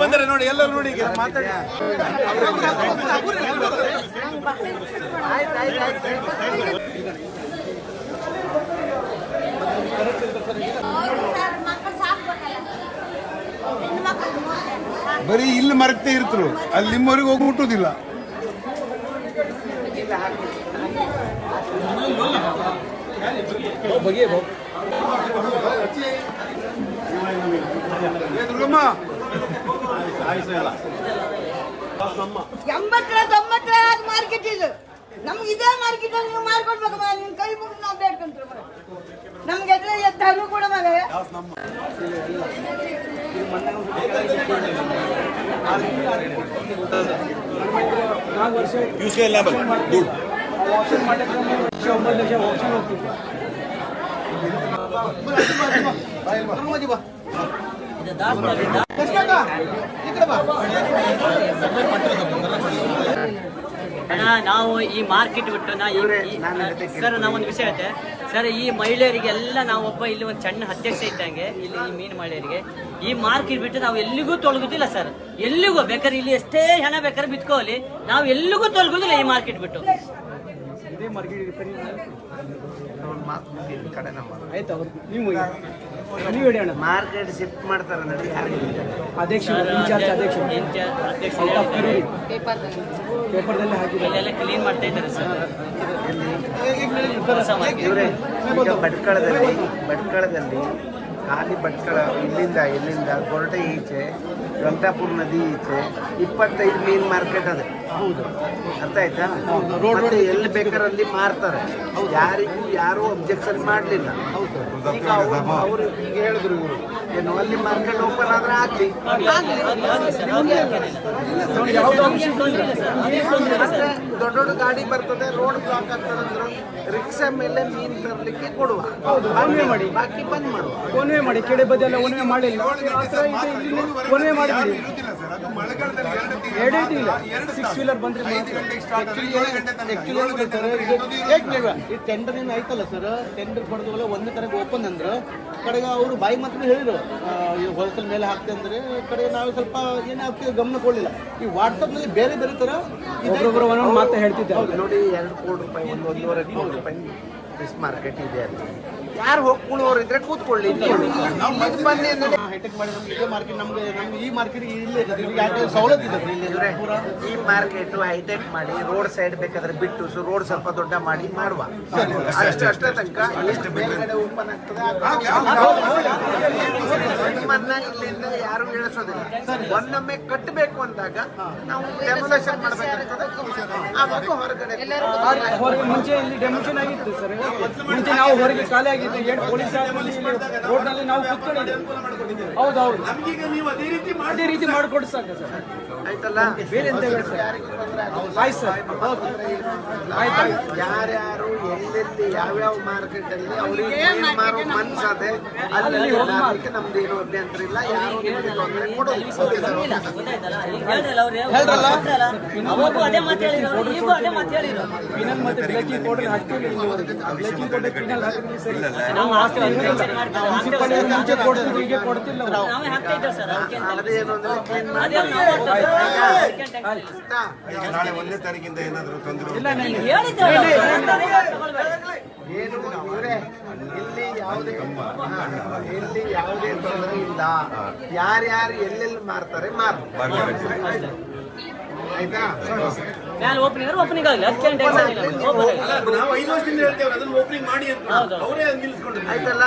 ಬಂದರೆ ನೋಡಿ ಎಲ್ಲರೂ ನೋಡಿ ಈಗ ಬರೀ ಇಲ್ಲಿ ಮರಕ್ತೇ ಇರ್ತರು. ಅಲ್ಲಿ ನಿಮ್ಮವರಿಗೆ ಹೋಗಿ ಮುಟ್ಟುದಿಲ್ಲ. ಏ ದುರ್ಗಮ್ಮ ಎಂಬತ್ತರ ತೊಂಬತ್ತರ ಮಾರ್ಕೆಟ್ ಇದು. ನಮ್ಗೆ ಇದೇ ಮಾರ್ಕೆಟ್ ಅಲ್ಲಿ ನೀವು ಮಾರ್ಕೊಡ್ಬೇಕಮ್ಮ ನಿಮ್ ಕೈ ಮುಗಿದು ನಾವು ಬೇಡ್ಕೊಂತೀವಿ ಮಗ ನಮ್ಗೆ ಎದ್ರೆ ಎದ್ದಾರು ಕೂಡ ಮಗ ಯೂಸ್ಗೆ ಲ್ಯಾಬಲ್ ದುಡ್ಡು ಅಣ್ಣ ನಾವು ಈ ಮಾರ್ಕೆಟ್ ಬಿಟ್ಟು ನಾ ಸರ್ ನಾವೊಂದು ವಿಷಯ ಐತೆ. ಸರ್ ಈ ಮಹಿಳೆಯರಿಗೆಲ್ಲ ನಾವು ಒಬ್ಬ ಇಲ್ಲಿ ಒಂದು ಸಣ್ಣ ಅಧ್ಯಕ್ಷ ಇದ್ದಂಗೆ ಇಲ್ಲಿ ಈ ಮೀನು ಮಹಿಳೆಯರಿಗೆ ಈ ಮಾರ್ಕೆಟ್ ಬಿಟ್ಟು ನಾವು ಎಲ್ಲಿಗೂ ತೊಲಗುದಿಲ್ಲ ಸರ್. ಎಲ್ಲಿಗೂ ಬೇಕಾದ್ರೆ ಇಲ್ಲಿ ಎಷ್ಟೇ ಹಣ ಬೇಕಾದ್ರೆ ಬಿತ್ಕೋಲಿ ನಾವು ಎಲ್ಲಿಗೂ ತೊಲಗುದಿಲ್ಲ ಈ ಮಾರ್ಕೆಟ್ ಬಿಟ್ಟು. ಮಾರ್ಕೆಟ್ ಶಿಫ್ಟ್ ಮಾಡ್ತಾರೆ ನೋಡಿ ಯಾರಿಗೆ ಅಧ್ಯಕ್ಷ ಸರ್, ಇನ್ಚಾರ್ಜ್ ಅಧ್ಯಕ್ಷ ಇನ್ಚಾರ್ಜ್ ಅಧ್ಯಕ್ಷ ಪೇಪರ್ದಲ್ಲಿ ಹಾಕಿದ್ದಾರೆ ಕ್ಲೀನ್ ಮಾಡ್ತಾ ಇದ್ದಾರೆ ಸರ್. ಇವರೇ ಭಟ್ಕಳದಲ್ಲಿ ಖಾಲಿ ಭಟ್ಕಳ ಇಲ್ಲಿಂದ ಇಲ್ಲಿಂದ ಗೊರಟೆ ಈಚೆ ವೆಂಕಟಾಪುರ ನದಿ ಈಚೆ ಇಪ್ಪತ್ತೈದು ಮೀನ್ ಮಾರ್ಕೆಟ್ ಅದೇ. ಹೌದು. ಅರ್ಥ ಆಯ್ತಾ? ಮತ್ತೆ ಎಲ್ಲಿ ಬೇಕಾರಲ್ಲಿ ಮಾರ್ತಾರೆ. ಯಾರಿಗೂ ಯಾರೂ ಅಬ್ಜೆಕ್ಷನ್ ಮಾಡಲಿಲ್ಲ. ಈಗ ಅವ್ರು- ಅವರು ಈಗ ಹೇಳಿದ್ರು ಇವರು. ಏನು ಅಲ್ಲಿ ಮಾರ್ಕೆಟ್ ಓಪನ್ ಆದ್ರೆ ಆಗ್ಲಿ. ಮತ್ತೆ ದೊಡ್ಡ ದೊಡ್ಡ ಗಾಡಿ ಬರ್ತದೆ ರೋಡ್ ಬ್ಲಾಕ್ ಆಗ್ತದೆ ಅಂದ್ರು ರಿಕ್ಷಾ ಮೇಲೆ ಮೀನ್ ತರಲಿಕ್ಕೆ ಕೊಡುವ. ಮಾಡಿ. ಬಾಕಿ ಬಂದ್ ಮಾಡುವ. ಒನ್ವೇ ಮಾಡಿ ಕೆಡೆ ಬದಿ ಎಲ್ಲ ಒನ್ವೆ ಮಾಡಿಲ್ಲ. ಒನ್ವೆ ಸರ್ ಮಳೆಗಾಲದಲ್ಲಿ ಎರಡು ಎರಡೇ ಇಲ್ಲ ಎರಡು ಸಿಕ್ಸ್ ವೀಲರ್ ಬಂದ್ರೆ ಗಂಟೆ ತನಕ. ಈ ಟೆಂಡರ್ ಏನು ಆಯ್ತಲ್ಲ ಸರ್ ಟೆಂಡರ್ ಪಡೆದವಲ್ಲ ಒಂದೇ ಕಡೆಗೆ ಓಪನ್ ಅಂದ್ರೆ ಕಡೆಗೆ ಅವರು ಬಾಯಿ ಮಾತ್ರ ಹೇಳಿದ್ರು ಹೋಲ್ಸೇಲ್ ಮೇಲೆ ಹಾಕ್ತೆ ಅಂದ್ರೆ ಕಡೆ ನಾವು ಸ್ವಲ್ಪ ಏನೇ ಹಾಕ್ತೀವಿ ಗಮನ ಕೊಡಲಿಲ್ಲ. ಈ ವಾಟ್ಸಪ್ನಲ್ಲಿ ಬೇರೆ ಬೇರೆ ತರ ಒಬ್ಬೊಬ್ಬರು ಒಂದೊಂದು ಮಾತು ಹೇಳ್ತಿದ್ದೆ. ನೋಡಿ ಎರಡು ಕೋಟಿ ರೂಪಾಯಿ ಒಂದು ಒಂದೂವರೆ ಕೋಟಿ ರೂಪಾಯಿ ಫಿಶ್ ಮಾರ್ಕೆಟ್ ಇದೆ ಅಲ್ಲಿ. ಯಾರು ಹೋಗಿ ಕೂಳುವವರು ಇದ್ರೆ ಕೂತ್ಕೊಳ್ಳಿ ಈ ಮಾರ್ಕೆಟ್ ಇಲ್ಲೇ ಇಲ್ಲಿ ಯಾಕೆ ಸವಲತ್ತು ಇಲ್ಲಿ ಇವ್ರೆ, ಈ ಮಾರ್ಕೆಟ್ ಹೈಟೆಕ್ ಮಾಡಿ ರೋಡ್ ಸೈಡ್ ಬೇಕಾದ್ರೆ ಬಿಟ್ಟು ಸೊ ರೋಡ್ ಸ್ವಲ್ಪ ದೊಡ್ಡ ಮಾಡಿ ಮಾಡುವ. ಅಷ್ಟು ಅಷ್ಟೇ ತನಕ ಎಷ್ಟು ಮೇಲ್ಗಡೆ ಓಪನ್ ಆಗ್ತದೆ. ನಿಮ್ಮನ್ನ ಇಲ್ಲಿಂದ ಯಾರು ಇಳಿಸೋದಿಲ್ಲ ಒಂದೊಮ್ಮೆ ಕಟ್ಟಬೇಕು ಅಂದಾಗ ನಾವು ಡೆಮೊಲೇಷನ್ ಮಾಡಬೇಕಾಗ್ತದೆ. ಆವಾಗ ಹೊರಗಡೆ ಹೊರಗೆ ಮುಂಚೆ ಇಲ್ಲಿ ಡೆಮೊಲೇಷನ್ ಆಗಿತ್ತು ಸರ್. ಮುಂಚೆ ನಾವು ಹೊರಗೆ ಖಾಲಿ ಆಗಿತ್ತು ಏಟ್ ಪೊಲೀಸ್ ರೋಡ್ನಲ್ಲಿ ನಾವು ಹೌದೌದು ಹೌದು ಹೌದು. ಅದೇ ರೀತಿ ಮಾಡಿಕೊಡಿ ಸಾಕು ಸರ್. ಆಯ್ತಲ್ಲ? ಬೇರೆ ಎಂತ ಬೇಡ ಸರ್. ಸರ್. ಆಯ್ತು? ಸರ್ ಯಾರ್ಯಾರು ಎಲ್ಲೆಲ್ಲಿ ಯಾವ್ಯಾವ ಮಾರ್ಕೆಟ್ ಅಲ್ಲಿ ಅವ್ರಿಗೆ ಮಾರೋ ಮನ್ಸದೆ ಅಲ್ಲಿ ನಮ್ದು ಏನು ಅಭ್ಯಂತರ ಇಲ್ಲ. ಯಾರು ನಿಮಗೆ ತೊಂದರೆ ಕೊಡೋದಿಲ್ಲ. ಗೊತ್ತಾಯ್ತಲ್ಲ ಈಗ ಹೇಳಿದ್ರಲ್ಲ ಅವ್ರು ಹೇಳ್ದ್ರಲ್ಲ ಅವಾಗೂ ಅದೇ ಮಾತು ಹೇಳಿದ್ರು ಈಗೂ ಅದೇ ಮಾತು ಹೇಳಿದ್ರು ಪಿನಲ್ ಮತ್ತೆ ಬ್ಲೇಕಿಂಗ್ ಪೌಡರ್ ಹಾಕ್ತೀವಿ. ಬ್ಲೇಕಿಂಗ್ ಪೌಡರ್ ಪಿನಲ್ ಹಾಕಿದ್ವಿ ಸರಿ ನಾಳೆ ಒಂದನೇ ತಾರೀಕಿಂದ ಏನಾದರೂ ತೊಂದರೆ. ಏನು ಇಲ್ಲಿ ಯಾವುದೇ ಇಲ್ಲಿ ಯಾವುದೇ ತೊಂದರೆ ಇಲ್ಲ ಯಾರ್ಯಾರು ಎಲ್ಲೆಲ್ಲಿ ಮಾರ್ತಾರೆ ಮಾರ್ತಾರೆ. ಆಯ್ತಾ? ಮ್ಯಾಲೆ ಓಪನಿಂಗ್ ಅಂದ್ರೆ ಓಪನಿಂಗ್ ಆಗಲಿ ಅದಕ್ಕೆ ಟೆನ್ಷನ್ ಇಲ್ಲ. ನಾವು ಐದು ವರ್ಷದಿಂದ ಹೇಳ್ತೇವೆ ಅದನ್ನ ಓಪನಿಂಗ್ ಮಾಡಿ ಅಂತ. ಅವರೇ ನಿಲ್ಲಿಸ್ಕೊಂಡಿದ್ದಾರೆ. ಆಯ್ತಲ್ಲ?